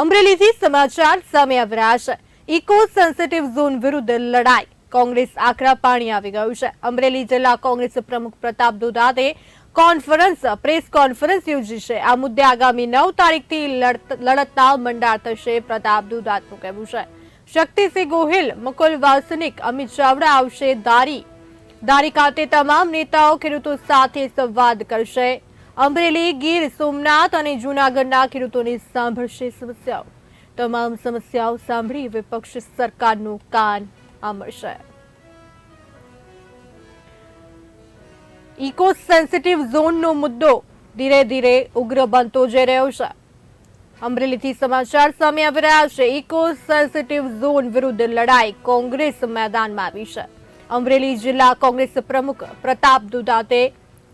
અમરેલીથી સમાચાર સામે આવ્યા છે. ઇકો સેન્સિટિવ ઝોન વિરુદ્ધ લડાઈ. કોંગ્રેસ આકરા પાણી આવી ગયું છે. અમરેલી જિલ્લા કોંગ્રેસ પ્રમુખ પ્રતાપ દુધાતે કોન્ફરન્સ, પ્રેસ કોન્ફરન્સ યોજી છે આ મુદ્દે આગામી નવ તારીખથી લડત- લડતના મંડાર થશે પ્રતાપ દુધાતનું કહેવું છે. શક્તિસિંહ ગોહિલ, મુકુલ વાસનિક, અમિત ચાવડા આવશે દારી. દારી ખાતે તમામ નેતાઓ ખેડૂતો સાથે સંવાદ કરશે. અમરેલી, ગીર, સોમનાથ અને જૂનાગઢના ખેડૂતોની સાંભળશે સમસ્યાઓ. તમામ સમસ્યાઓ સાંભળી વિપક્ષ સરકારનું કાન આંબળશે ઇકો સેન્સિટિવ ઝોનનો મુદ્દો ધીરે ધીરે ઉગ્ર બનતો જઈ રહ્યો છે. અમરેલીથી સમાચાર સામે આવી રહ્યા છે. ઇકો સેન્સિટિવ ઝોન વિરુદ્ધ લડાઈ કોંગ્રેસ મેદાનમાં આવી છે. અમરેલી જિલ્લા કોંગ્રેસ પ્રમુખ પ્રતાપ દુધાતે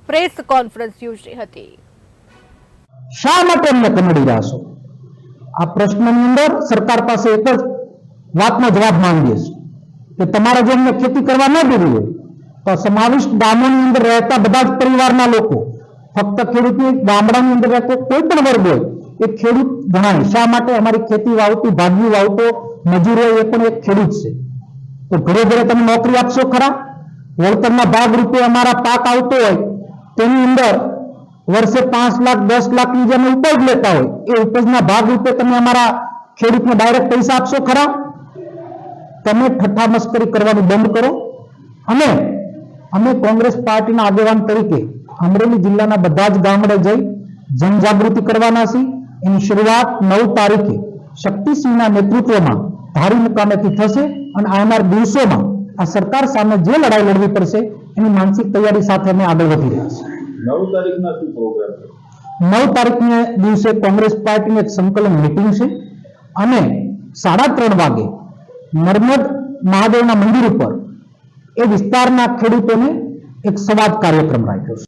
પ્રેસ કોન્ફરન્સ યોજી હતી. શા માટે અમને કમડી રહ્યા છો? આ પ્રશ્નની અંદર સરકાર પાસે એક જ વાતનો જવાબ માંગીએ છીએ કે તમારે જો અમને ખેતી કરવા ન દેવી હોય તો સમાવિષ્ટ ગામોની અંદર રહેતા બધા જ પરિવારના લોકો, ફક્ત ખેડૂત ગામડાની અંદર રહેતો કોઈ પણ વર્ગ હોય, એ ખેડૂત ગણાય. શા માટે અમારી ખેતી વાવતી ભાગવી વાવતો મજૂરો એ પણ એક ખેડૂત છે. તો ઘરે ઘરે તમે નોકરી આપશો ખરા? વળતરના ભાગ રૂપે અમારા પાક આવતો હોય તેની અંદર વર્ષે પાંચ લાખ, દસ લાખની જેમ ઉપજ લેતા હોય, એ ઉપજના ભાગ રૂપે તમે અમારા ખેડૂતને ડાયરેક્ટ પૈસા આપશો ખરા? તમે ઠઠ્ઠા મસ્કરી કરવાનું બંધ કરો. અને અમે કોંગ્રેસ પાર્ટીના આગેવાન તરીકે અમરેલી જિલ્લાના બધા જ ગામડે જઈ જનજાગૃતિ કરવાના છીએ. એની શરૂઆત નવ તારીખે શક્તિસિંહના નેતૃત્વમાં ધારી મુકામેથી થશે અને આવનાર દિવસોમાં આ સરકાર સામે જે લડાઈ લડવી પડશે એની માનસિક તૈયારી સાથે અમે આગળ વધી રહ્યા છીએ. નવ તારીખના શું પ્રોગ્રામ છે? નવ તારીખને દિવસે કોંગ્રેસ પાર્ટીની એક સંકલન મિટિંગ છે. અને સાડા ત્રણ વાગે નર્મદ મહાદેવના મંદિર ઉપર એ વિસ્તારના ખેડૂતોને એક સંવાદ કાર્યક્રમ રાખ્યો છે.